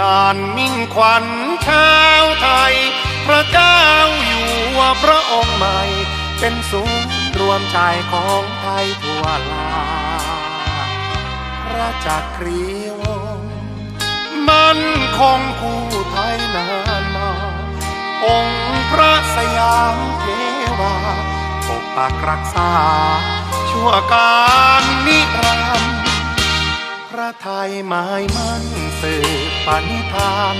นานมิ่งขวัญชาวไทย พระเจ้าอยู่หัวพระองค์ใหม่ เป็นศูนย์รวมใจของไทยทั่วลาพระจักรีวงศ์มันคงคู่ไทยนานมา องค์พระสยามเทวาปกปักรักษา ชั่วการนิรันดร์ ไทยหมายมั่นสืบปณิธาน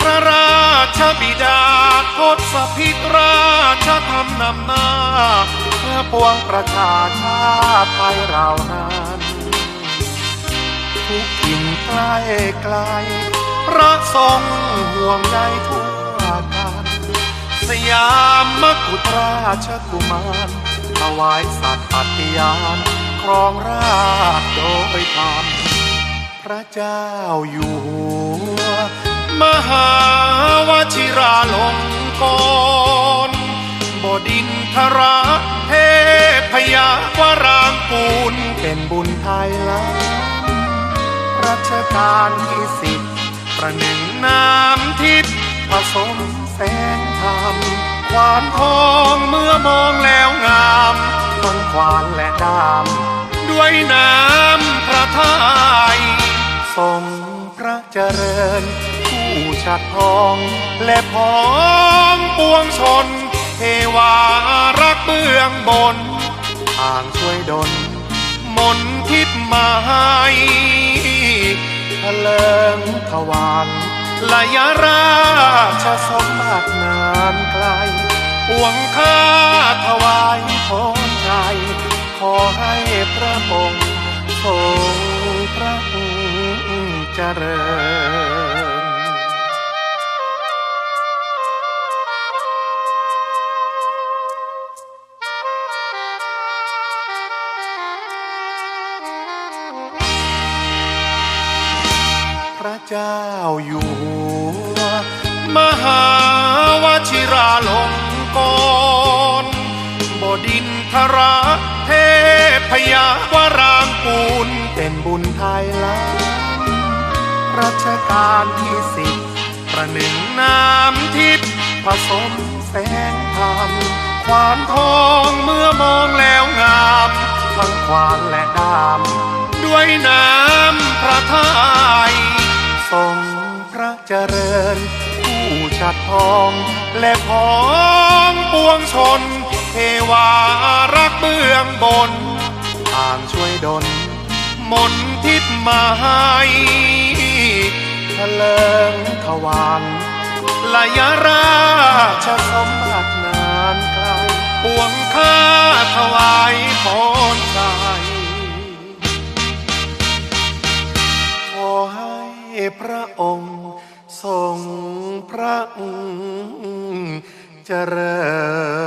พระราชบิดาทศพิตราชธรรมนำหน้า เพื่อปวงประชาชาติไทยเรานั้นทุกถิ่นใกล้ไกล พระทรงห่วงใยทั่วกันสยามมกุฎราชกุมารถวายสัตย์ปฏิญาณครองราชย์โดยธรรม พระเจ้าอยู่หัว มหาวชิราลงกรณ์บดินทรเทพยาวรางกูลเป็นบุญไทยล้ำรัชกาลที่สิบประหนึ่งน้ำทิพย์ผสมแสงธรรมควานทองเมื่อมองแล้วงามทั้งควานและดาม ด้วยน้ำพระทัย ทรงพระเจริญ ผู้ชัดทองและพ้องปวงชน เทวารักเบื้องบนทางช่วยดลมนทิศมาให้เลิงทวารลยราชสมบัตินานไกลปวงข้าถวายพรใจ ขอให้พระองค์ เจริญพระเจ้าอยู่หัว มหาวชิราลงกรณ์บดินทรเทพยาวรางกูลเป็นบุญไทยล้ำรัช กาลที่สิบประหนึ่งน้ำทิพย์ผสมแสงธรรมควานทองเมื่อมองแล้วงามทั้งควานและดามด้วยน้ำพระทัยทรงพระเจริญ ผู้ชัดทองและพ้องปวงชน เทวารักเบื้องบนต่างช่วยดลมนทิศมาให้ ลิงทวารลยราชสมบัตินานไกลปวงข้าถวายพรใจขอให้พระองค์ทรงพระเจริญ